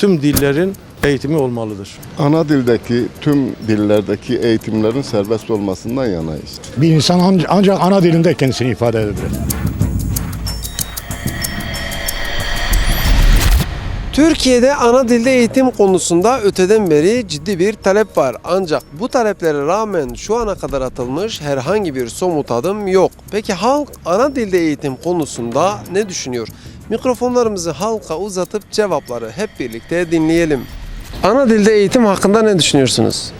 tüm dillerin eğitimi olmalıdır. Ana dildeki tüm dillerdeki eğitimlerin serbest olmasından yanayız. Bir insan anca- ancak ana dilinde kendisini ifade edebilir. Türkiye'de ana dilde eğitim konusunda öteden beri ciddi bir talep var. Ancak bu taleplere rağmen şu ana kadar atılmış herhangi bir somut adım yok. Peki halk ana dilde eğitim konusunda ne düşünüyor? Mikrofonlarımızı halka uzatıp cevapları hep birlikte dinleyelim. Ana dilde eğitim hakkında ne düşünüyorsunuz?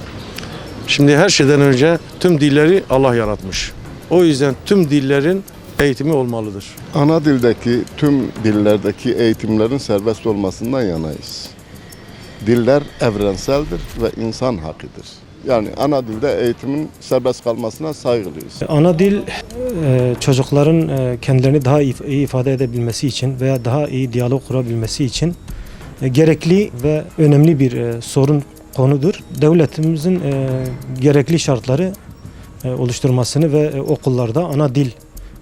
Şimdi her şeyden önce tüm dilleri Allah yaratmış. O yüzden tüm dillerin eğitimi olmalıdır. Ana dildeki tüm dillerdeki eğitimlerin serbest olmasından yanayız. Diller evrenseldir ve insan hakkıdır. Yani ana dilde eğitimin serbest kalmasına saygılıyız. Ana dil e, çocukların e, kendilerini daha iyi ifade edebilmesi için veya daha iyi diyalog kurabilmesi için e, gerekli ve önemli bir e, sorun konudur. Devletimizin e, gerekli şartları e, oluşturmasını ve e, okullarda ana dil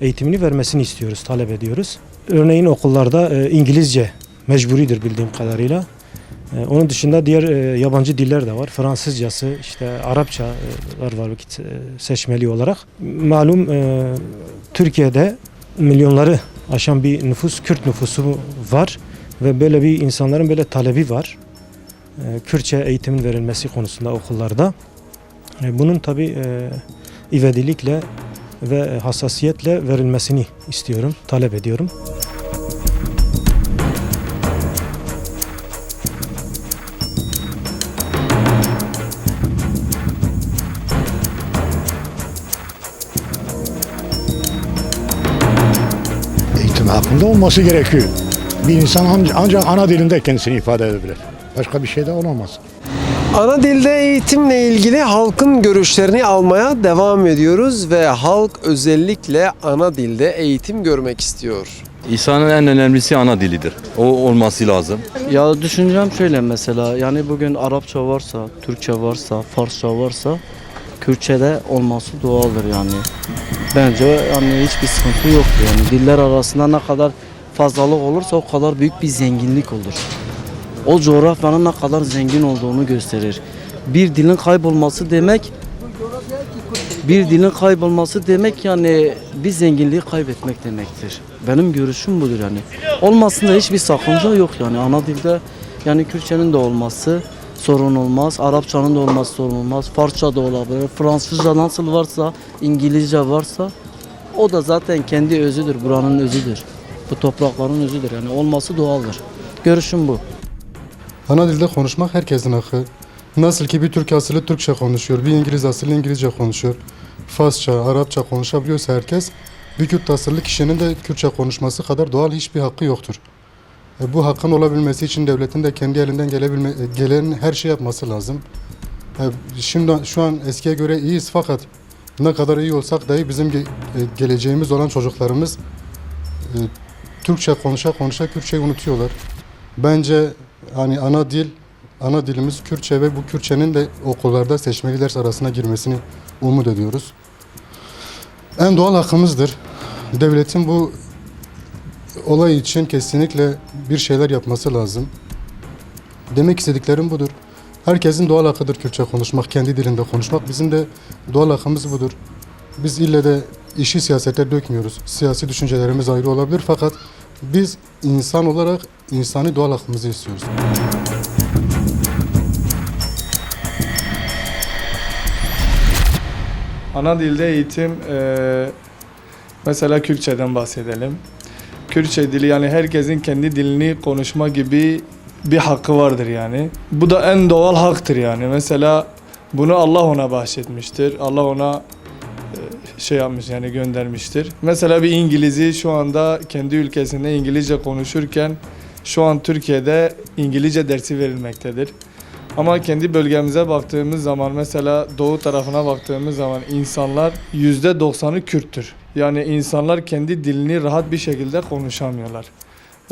eğitimini vermesini istiyoruz, talep ediyoruz. Örneğin okullarda e, İngilizce mecburidir bildiğim kadarıyla. E, Onun dışında diğer e, yabancı diller de var. Fransızcası, işte Arapçalar var vakit e, seçmeli olarak. Malum e, Türkiye'de milyonları aşan bir nüfus, Kürt nüfusu var ve böyle bir insanların böyle talebi var. E, Kürtçe eğitimin verilmesi konusunda okullarda. Bunun tabi ivedilikle ve hassasiyetle verilmesini istiyorum, talep ediyorum. Eğitim hakkında olması gerekiyor. Bir insan anca- ancak ana dilinde kendisini ifade edebilir. Başka bir şey de olamaz. Ana dilde eğitimle ilgili halkın görüşlerini almaya devam ediyoruz ve halk özellikle ana dilde eğitim görmek istiyor. İsa'nın en önemlisi ana dilidir. O olması lazım. Ya düşüncem şöyle mesela yani bugün Arapça varsa, Türkçe varsa, Farsça varsa Kürtçe de olması doğaldır yani. Bence yani hiçbir sıkıntı yok yani. Diller arasında ne kadar fazlalık olursa o kadar büyük bir zenginlik olur. O coğrafyanın ne kadar zengin olduğunu gösterir. Bir dilin kaybolması demek bir dilin kaybolması demek yani bir zenginliği kaybetmek demektir. Benim görüşüm budur yani. Olmasında hiçbir sakınca yok yani. Ana dilde yani Kürtçenin de olması sorun olmaz. Arapçanın da olması sorun olmaz. Farsça da olabilir. Fransızca nasıl varsa, İngilizce varsa o da zaten kendi özüdür. Buranın özüdür. Bu toprakların özüdür. Yani olması doğaldır. Görüşüm bu. Ana dilde konuşmak herkesin hakkı. Nasıl ki bir Türk asıllı Türkçe konuşuyor, bir İngiliz asıllı İngilizce konuşuyor. Farsça, Arapça konuşabiliyorsa herkes, bir Kürt asıllı kişinin de Kürtçe konuşması kadar doğal hiçbir hakkı yoktur. Bu hakkın olabilmesi için devletin de kendi elinden gelebilme, e, gelen her şey yapması lazım. E, şimdi şu an eskiye göre iyiyiz fakat ne kadar iyi olsak dahi bizim e, geleceğimiz olan çocuklarımız Türkçe konuşa konuşa Kürtçeyi unutuyorlar. Bence hani ana dil, ana dilimiz Kürtçe ve bu Kürtçenin de okullarda seçmeli ders arasına girmesini umut ediyoruz. En doğal hakkımızdır. Devletin bu olay için kesinlikle bir şeyler yapması lazım. Demek istediklerim budur. Herkesin doğal hakkıdır Kürtçe konuşmak, kendi dilinde konuşmak. Bizim de doğal hakkımız budur. Biz ille de işi siyasete dökmüyoruz. Siyasi düşüncelerimiz ayrı olabilir fakat biz insan olarak insani doğal hakkımızı istiyoruz. Ana dilde eğitim eee, mesela Kürtçeden bahsedelim. Kürtçe dili yani herkesin kendi dilini konuşma gibi bir hakkı vardır yani. Bu da en doğal haktır yani. Mesela bunu Allah ona bahşetmiştir. Allah ona eee, şey yapmış yani göndermiştir. Mesela bir İngiliz'i şu anda kendi ülkesinde İngilizce konuşurken şu an Türkiye'de İngilizce dersi verilmektedir. Ama kendi bölgemize baktığımız zaman mesela doğu tarafına baktığımız zaman insanlar %90'ı Kürttür. Yani insanlar kendi dilini rahat bir şekilde konuşamıyorlar.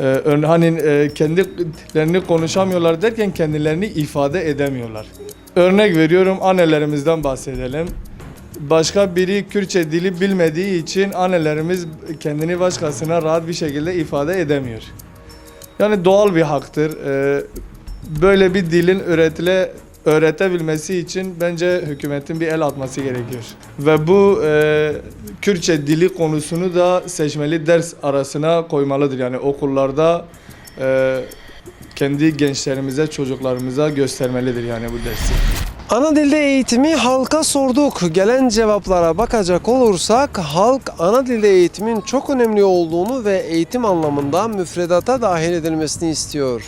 Ee, hani e, kendilerini konuşamıyorlar derken kendilerini ifade edemiyorlar. Örnek veriyorum annelerimizden bahsedelim. Başka biri Kürtçe dili bilmediği için annelerimiz kendini başkasına rahat bir şekilde ifade edemiyor. Yani doğal bir haktır. Ee, böyle bir dilin öğretile öğretebilmesi için bence hükümetin bir el atması gerekiyor. Ve bu e, Kürtçe dili konusunu da seçmeli ders arasına koymalıdır. Yani okullarda e, kendi gençlerimize, çocuklarımıza göstermelidir yani bu dersi. Ana dilde eğitimi halka sorduk. Gelen cevaplara bakacak olursak halk ana dilde eğitimin çok önemli olduğunu ve eğitim anlamında müfredata dahil edilmesini istiyor.